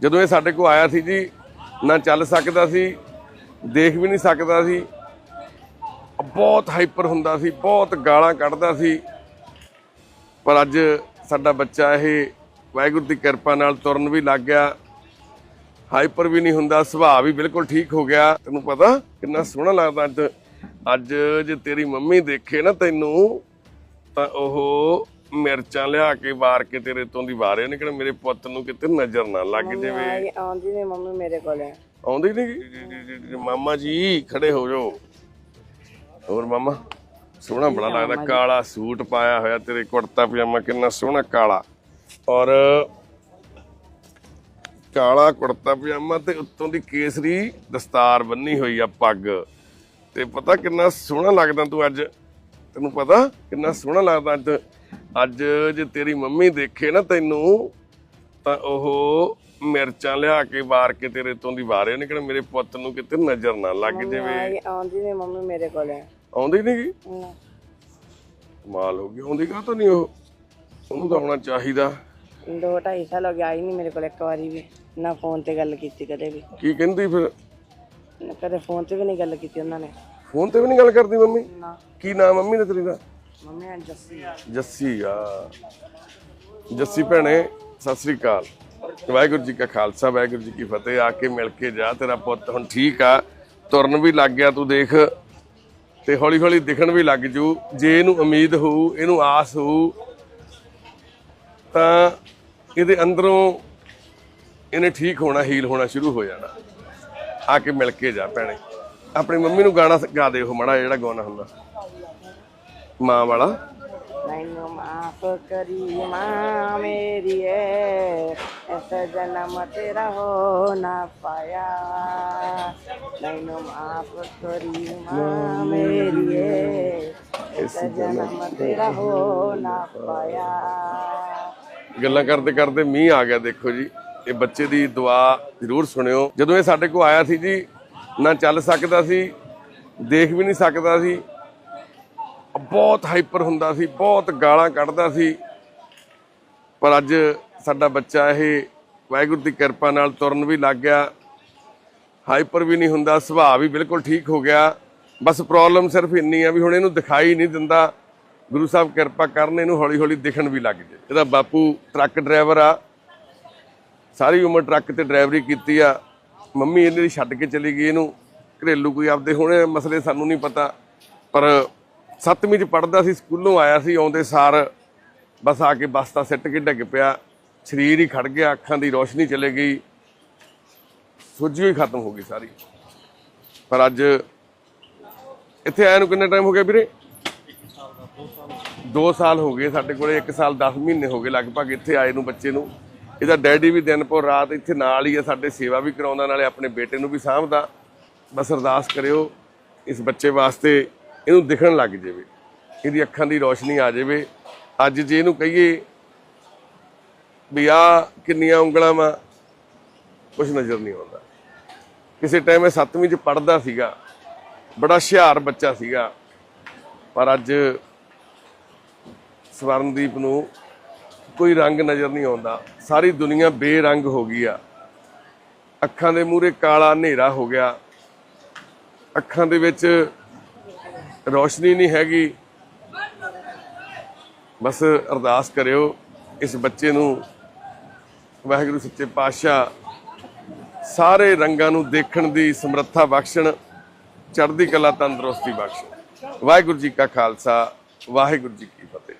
ਜਦੋਂ ਇਹ ਸਾਡੇ ਕੋਲ ਆਇਆ ਸੀ ਜੀ, ਨਾ ਚੱਲ ਸਕਦਾ ਸੀ, ਦੇਖ ਵੀ ਨਹੀਂ ਸਕਦਾ ਸੀ। ਬਹੁਤ ਹਾਈਪਰ ਹੁੰਦਾ ਸੀ, ਬਹੁਤ ਗਾਲਾਂ ਕੱਢਦਾ ਸੀ। ਪਰ ਅੱਜ ਸਾਡਾ ਬੱਚਾ ਇਹ ਵਾਹਿਗੁਰੂ ਦੀ ਕਿਰਪਾ ਨਾਲ ਤੁਰਨ ਵੀ ਲੱਗ ਗਿਆ। ਹਾਈਪਰ ਵੀ ਨਹੀਂ ਹੁੰਦਾ, ਸੁਭਾਅ ਵੀ ਬਿਲਕੁਲ ਠੀਕ ਹੋ ਗਿਆ। ਤੈਨੂੰ ਪਤਾ ਕਿੰਨਾ ਸੋਹਣਾ ਲੱਗਦਾ ਅੱਜ। ਅੱਜ ਜੇ ਤੇਰੀ ਮੰਮੀ ਦੇਖੇ ਨਾ ਤੈਨੂੰ, ਤਾਂ ਉਹ ਮਿਰਚਾਂ ਲਿਆ ਕੇ ਵਾਰ ਕੇ ਤੇਰੇ ਤੋਂ ਦੀ ਵਾਰੇ ਨੇ ਕਿਹੜਾ ਮੇਰੇ ਪੁੱਤ ਨੂੰ ਕਿਤੇ ਨਜ਼ਰ ਨਾ ਲੱਗ ਜਾਵੇ। ਆਈ ਆਉਂਦੀ ਨੇ ਮੰਮੀ ਮੇਰੇ ਕੋਲ। ਆਉਂਦੀ ਨਹੀਂ ਮਾਮਾ ਜੀ ਖੜੇ ਹੋ ਜਾਓ। ਹੋਰ ਮਾਮਾ ਸੋਹਣਾ ਬੜਾ ਲੱਗਦਾ ਕਾਲਾ ਸੂਟ ਪਾਇਆ ਹੋਇਆ ਤੇਰੇ ਕੁੜਤਾ ਪਜਾਮਾ ਕਿੰਨਾ ਸੋਹਣਾ ਕਾਲਾ। ਔਰ ਕਾਲਾ ਕੁੜਤਾ ਪਜਾਮਾ ਤੇ ਉੱਤੋਂ ਦੀ ਕੇਸਰੀ ਦਸਤਾਰ ਬੰਨੀ ਹੋਈ ਆ ਪੱਗ। ਤੇ ਪਤਾ ਕਿੰਨਾ ਸੋਹਣਾ ਲੱਗਦਾ ਤੂੰ ਅੱਜ? ਤੈਨੂੰ ਪਤਾ ਕਿੰਨਾ ਸੋਹਣਾ ਲੱਗਦਾ ਅੱਜ? ਅੱਜ ਜੇ ਤੇਰੀ ਮੰਮੀ ਦੇਖੇ ਨਾ ਤੈਨੂੰ ਤਾਂ ਉਹ ਮਿਰਚਾਂ ਲਿਆ ਕੇ ਵਾਰ ਕੇ ਤੇਰੇ ਤੋਂ ਦੀ ਵਾਰੇ ਨੇ ਕਿਹੜਾ ਮੇਰੇ ਪੁੱਤ ਨੂੰ ਕਿਤੇ ਨਜ਼ਰ ਨਾ ਲੱਗ ਜਾਵੇ। ਆਉਂਦੀ ਨੇ ਮੰਮੀ ਮੇਰੇ ਕੋਲ। ਆਉਂਦੀ ਨਹੀਂ ਕਮਾਲ ਹੋ ਗਈ ਆਉਂਦੀ ਕਾ ਤਾਂ ਨਹੀਂ ਉਹ? ਉਹਨੂੰ ਤਾਂ ਆਉਣਾ ਚਾਹੀਦਾ। ਦੋ ਢਾਈ ਸਾਲ ਹੋ ਗਏ ਆਈ ਨਹੀਂ ਮੇਰੇ ਕੋਲ ਇੱਕ ਵਾਰੀ ਵੀ ਨਾ ਫੋਨ ਤੇ ਗੱਲ ਕੀਤੀ ਕਦੇ ਵੀ। ਕੀ ਕਹਿੰਦੀ ਫਿਰ? ਨਾ ਕਦੇ ਫੋਨ ਤੇ ਵੀ ਨਹੀਂ ਗੱਲ ਕੀਤੀ ਉਹਨਾਂ ਨੇ। ਫੋਨ ਤੇ ਵੀ ਨਹੀਂ ਗੱਲ ਕਰਦੀ ਮੰਮੀ? ਨਾ। ਕੀ ਨਾਮ ਮੰਮੀ ਦਾ ਤੇਰੀ ਦਾ? ਮੰਮੀ ਆ ਜੱਸੀ ਜੱਸੀ ਆ। ਜੱਸੀ ਭੈਣੇ, ਸਤਿ ਸ੍ਰੀ ਅਕਾਲ। ਵਾਹਿਗੁਰੂ ਜੀ ਕਾ ਖਾਲਸਾ, ਵਾਹਿਗੁਰੂ ਜੀ ਕੀ ਫਤਿਹ। ਆ ਕੇ ਮਿਲ ਕੇ ਜਾ, ਤੇਰਾ ਪੁੱਤ ਹੁਣ ਠੀਕ ਆ। ਤੁਰਨ ਵੀ ਲੱਗ ਗਿਆ, ਤੂੰ ਦੇਖ। ਤੇ ਹੌਲੀ ਹੌਲੀ ਦਿਖਣ ਵੀ ਲੱਗ ਜੂ। ਜੇ ਇਹਨੂੰ ਉਮੀਦ ਹੋਊ, ਇਹਨੂੰ ਆਸ ਹੋਊ, ਤਾਂ ਇਹਦੇ ਅੰਦਰੋਂ ਇਹਨੇ ਠੀਕ ਹੋਣਾ, ਹੀਲ ਹੋਣਾ ਸ਼ੁਰੂ ਹੋ ਜਾਣਾ। ਆ ਕੇ ਮਿਲ ਕੇ ਜਾ, ਭੈਣੇ। ਆਪਣੀ ਮੰਮੀ ਨੂੰ ਗਾਣਾ ਗਾ ਦੇ ਉਹ, ਮੜਾ ਜਿਹੜਾ ਗਾਉਣਾ ਹੁੰਦਾ। ਮਾਂ ਵਾਲਾ? ਮੈਨੂੰ ਮਾਫ ਕਰੀ ਮਾਂ ਮੇਰੀ ਏ ਇਸ ਜਨਮ ਤੇਰਾ ਹੋ ਨਾ ਪਾਇਆ। ਮੈਨੂੰ ਮਾਫ ਕਰੀ ਮਾਂ ਮੇਰੀ ਏ ਇਸ ਜਨਮ ਤੇਰਾ ਹੋ ਨਾ ਪਾਇਆ। ਗੱਲਾਂ ਕਰਦੇ ਕਰਦੇ ਮੀਂਹ ਆ ਗਿਆ ਦੇਖੋ ਜੀ। ਇਹ ਬੱਚੇ ਦੀ ਦੁਆ ਜ਼ਰੂਰ ਸੁਣਿਓ। ਜਦੋਂ ਇਹ ਸਾਡੇ ਕੋਲ ਆਇਆ ਸੀ ਜੀ ਨਾ ਚੱਲ ਸਕਦਾ ਸੀ ਦੇਖ ਵੀ ਨਹੀਂ ਸਕਦਾ ਸੀ। ਬਹੁਤ ਹਾਈਪਰ ਹੁੰਦਾ ਸੀ, ਬਹੁਤ ਗਾਲਾਂ ਕੱਢਦਾ ਸੀ। ਪਰ ਅੱਜ ਸਾਡਾ ਬੱਚਾ ਇਹ ਵਾਹਿਗੁਰੂ ਦੀ ਕਿਰਪਾ ਨਾਲ ਤੁਰਨ ਵੀ ਲੱਗ ਗਿਆ। ਹਾਈਪਰ ਵੀ ਨਹੀਂ ਹੁੰਦਾ, ਸੁਭਾਅ ਵੀ ਬਿਲਕੁਲ ਠੀਕ ਹੋ ਗਿਆ। ਬਸ ਪ੍ਰੋਬਲਮ ਸਿਰਫ ਇੰਨੀ ਆ ਵੀ ਹੁਣ ਇਹਨੂੰ ਦਿਖਾਈ ਨਹੀਂ ਦਿੰਦਾ। ਗੁਰੂ ਸਾਹਿਬ ਕਿਰਪਾ ਕਰਨ, ਇਹਨੂੰ ਹੌਲੀ ਹੌਲੀ ਦਿਖਣ ਵੀ ਲੱਗ ਜੇ ਇਹਦਾ ਬਾਪੂ ਟਰੱਕ ਡਰਾਈਵਰ ਆ। ਸਾਰੀ ਉਮਰ ਟਰੱਕ ਤੇ ਡਰਾਈਵਰੀ ਕੀਤੀ ਆ। ਮੰਮੀ ਇਹਨੇ ਛੱਡ ਕੇ ਚਲੀ ਗਈ ਇਹਨੂੰ। ਘਰੇਲੂ ਕੋਈ ਆਪਦੇ ਹੁਣ ਮਸਲੇ ਸਾਨੂੰ ਨਹੀਂ ਪਤਾ। ਪਰ ਸੱਤਵੀਂ ਚ ਪੜਦਾ ਸੀ, ਸਕੂਲੋਂ ਆਇਆ ਸੀ, ਆਉਂਦੇ ਸਾਰ ਬਸ ਆ ਕੇ ਬਸਤਾ ਸਿੱਟ ਕੇ ਡਿੱਗ ਪਿਆ। ਸਰੀਰ ਹੀ ਖੜ ਗਿਆ, ਅੱਖਾਂ ਦੀ ਰੋਸ਼ਨੀ ਚਲੇ ਗਈ। ਸੋਝੀ ਹੀ ਖਤਮ ਹੋ ਗਈ ਸਾਰੀ। ਪਰ ਅੱਜ ਇੱਥੇ ਆਇਆ ਨੂੰ ਕਿੰਨਾ ਟਾਈਮ ਹੋ ਗਿਆ ਵੀਰੇ? 2 ਸਾਲ ਹੋ ਗਏ ਸਾਡੇ ਕੋਲੇ 1 ਸਾਲ 10 ਮਹੀਨੇ ਹੋ ਗਏ ਲਗਭਗ ਇੱਥੇ ਆਏ ਨੂੰ ਬੱਚੇ ਨੂੰ। ਇਹਦਾ ਡੈਡੀ ਵੀ ਦਿਨ ਪੋ ਰਾਤ ਇੱਥੇ ਨਾਲ ਹੀ ਆ, ਸਾਡੇ ਸੇਵਾ ਵੀ ਕਰਾਉਂਦਾ, ਨਾਲੇ ਆਪਣੇ ਬੇਟੇ ਨੂੰ ਵੀ ਸਾਂਭਦਾ। ਬਸ ਅਰਦਾਸ ਕਰਿਓ, ਇਸ ਬੱਚੇ ਵਾਸਤੇ ਇਹਨੂੰ ਦਿਖਣ ਲੱਗ ਜਾਵੇ, ਇਹਦੀ ਅੱਖਾਂ ਦੀ ਰੋਸ਼ਨੀ ਆ ਜਾਵੇ। ਅੱਜ ਜੇ ਇਹਨੂੰ ਕਹੀਏ ਵੀ ਆ ਕਿੰਨੀਆਂ ਉਂਗਲਾਂ ਵਾ ਕੁਝ ਨਜ਼ਰ ਨਹੀਂ ਆਉਂਦਾ। ਕਿਸੇ ਟਾਈਮ ਇਹ 7ਵੀਂ ਚ ਪੜਦਾ ਸੀਗਾ, ਬੜਾ ਹੁਸ਼ਿਆਰ ਬੱਚਾ ਸੀਗਾ, ਪਰ ਅੱਜ ਸਵਰਨਦੀਪ ਨੂੰ ਕੋਈ ਰੰਗ ਨਜ਼ਰ ਨਹੀਂ ਆਉਂਦਾ। ਸਾਰੀ ਦੁਨੀਆ ਬੇਰੰਗ ਹੋ ਗਈ ਆ। ਅੱਖਾਂ ਦੇ ਮੂਹਰੇ ਕਾਲਾ ਹਨੇਰਾ ਹੋ ਗਿਆ। ਅੱਖਾਂ ਦੇ ਵਿੱਚ ਰੋਸ਼ਨੀ ਨਹੀਂ ਹੈਗੀ। ਬਸ ਅਰਦਾਸ ਕਰਿਓ ਇਸ ਬੱਚੇ ਨੂੰ। ਵਾਹਿਗੁਰੂ ਸੱਚੇ ਪਾਤਸ਼ਾਹ, ਸਾਰੇ ਰੰਗਾਂ ਨੂੰ ਦੇਖਣ ਦੀ ਸਮਰੱਥਾ ਬਖਸ਼ਣ, ਚੜ੍ਹਦੀ ਕਲਾ ਤੰਦਰੁਸਤੀ ਬਖਸ਼ਣ। ਵਾਹਿਗੁਰੂ ਜੀ ਕਾ ਖਾਲਸਾ, ਵਾਹਿਗੁਰੂ ਜੀ ਕੀ ਫਤਿਹ।